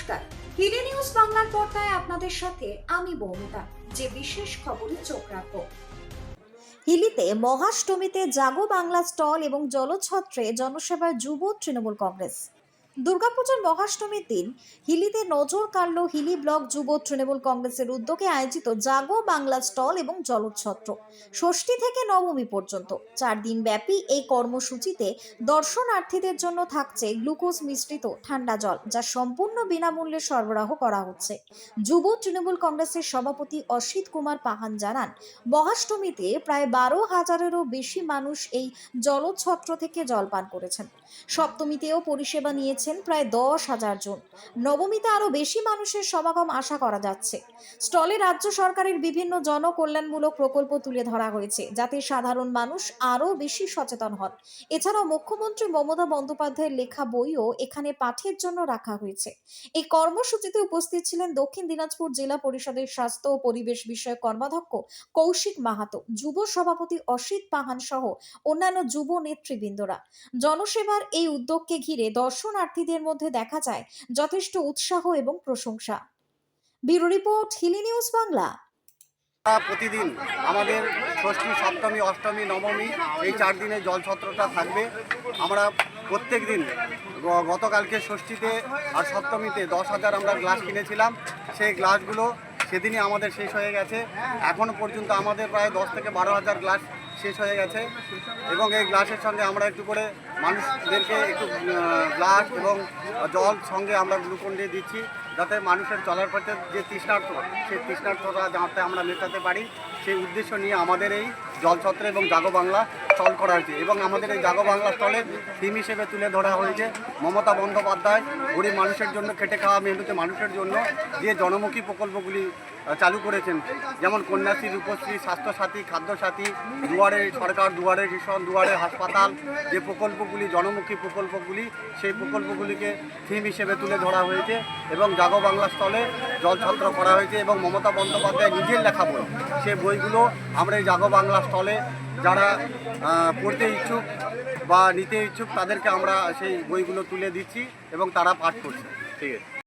নমস্কার। হিলি নিউজ বাংলার পর্দায় আপনাদের সাথে আমি বৌমিতা যে বিশেষ খবরে চোখ রাখব। হিলিতে মহাষ্টমীতে জাগো বাংলা স্টল এবং জলছত্রে জনসেবায় যুব তৃণমূল কংগ্রেস। দুর্গাপূজার মহাষ্টমীর দিন হিলিতে নজর কাড়ল হিলি ব্লক যুব তৃণমূল কংগ্রেসের উদ্যোগে আয়োজিত জাগো বাংলা স্টল এবং জলছত্র ষষ্ঠী থেকে নবমী পর্যন্ত চার দিন ব্যাপী এই কর্মসূচিতে দর্শনার্থীদের জন্য থাকছে গ্লুকোজ মিশ্রিত ঠান্ডা জল, যা সম্পূর্ণ বিনামূল্যে সরবরাহ করা হচ্ছে। যুব তৃণমূল কংগ্রেসের সভাপতি অসিত কুমার পাহান জানান, মহাষ্টমীতে প্রায় বারো হাজারেরও বেশি মানুষ এই জলছত্র থেকে জল পান করেছেন। সপ্তমীতেও পরিষেবা নিয়েছেন প্রায় দশ হাজার জন। নবমীতে আরও বেশি মানুষের সমাগম আশা করা যাচ্ছে। স্টলে রাজ্য সরকারের বিভিন্ন জনকল্যাণমূলক প্রকল্প তুলে ধরা হয়েছে, যাতে সাধারণ মানুষ আরও বেশি সচেতন হন। এছাড়াও মুখ্যমন্ত্রী মমতা বন্দ্যোপাধ্যায়ের লেখা বইও এখানে পাঠের জন্য রাখা হয়েছে। এই কর্মসূচিতে উপস্থিত ছিলেন দক্ষিণ দিনাজপুর জেলা পরিষদের স্বাস্থ্য ও পরিবেশ বিষয়ক কর্মাধ্যক্ষ কৌশিক মাহাতো, যুব সভাপতি অসিত পাহান সহ অন্যান্য যুব নেতৃবৃন্দরা। জনসেবার এই উদ্যোগকে ঘিরে দর্শনার্থীদের মধ্যে দেখা যায় যথেষ্ট উৎসাহ এবং প্রশংসা। Bureau report, Hili news Bangla. প্রতিদিন আমাদের ষষ্ঠী, সপ্তমী, অষ্টমী, নবমী এই চার দিনে জলছত্রটা থাকবে। আমরা প্রত্যেক দিন গতকালকে ষষ্ঠীতে আর সপ্তমীতে দশ হাজার আমরা গ্লাস কিনেছিলাম। সেই গ্লাসগুলো সেদিনই আমাদের শেষ হয়ে গেছে। এখনও পর্যন্ত আমাদের প্রায় দশ থেকে বারো হাজার গ্লাস শেষ হয়ে গেছে। এবং এই গ্লাসের সঙ্গে আমরা একটু করে মানুষদেরকে একটু গ্লাস এবং জল সঙ্গে আমরা গ্লুকন দিয়ে দিচ্ছি, যাতে মানুষের চলার পথে যে তৃষ্ণার্থ, সেই তৃষ্ণার্থটা যাতে আমরা মেটাতে পারি, সেই উদ্দেশ্য নিয়ে আমাদের এই জলছত্র এবং জাগো বাংলা স্টল করা হয়েছে। এবং আমাদের এই জাগো বাংলা স্টলের থিম হিসেবে তুলে ধরা হয়েছে মমতা বন্দ্যোপাধ্যায়, গরিব মানুষের জন্য খেটে খাওয়া মেহনতি মানুষের জন্য যে জনমুখী প্রকল্পগুলি চালু করেছেন। যেমন কন্যাশ্রী, রূপশ্রী, স্বাস্থ্যসাথী, খাদ্যসাথী, দুয়ারে সরকার, দুয়ারে রেশন দুয়ারে হাসপাতাল, যে প্রকল্পগুলি, জনমুখী প্রকল্পগুলি, সেই প্রকল্পগুলিকে থিম হিসেবে তুলে ধরা হয়েছে। এবং জাগো বাংলা স্থলে জলছত্র করা হয়েছে এবং মমতা বন্দ্যোপাধ্যায় নিজের লেখা বই। সেই বইগুলো আমরা এই জাগো বাংলা স্টলে যারা পড়তে ইচ্ছুক বা নিতে ইচ্ছুক তাদেরকে আমরা সেই বইগুলো তুলে দিচ্ছি এবং তারা পাঠ করছে। ঠিক আছে।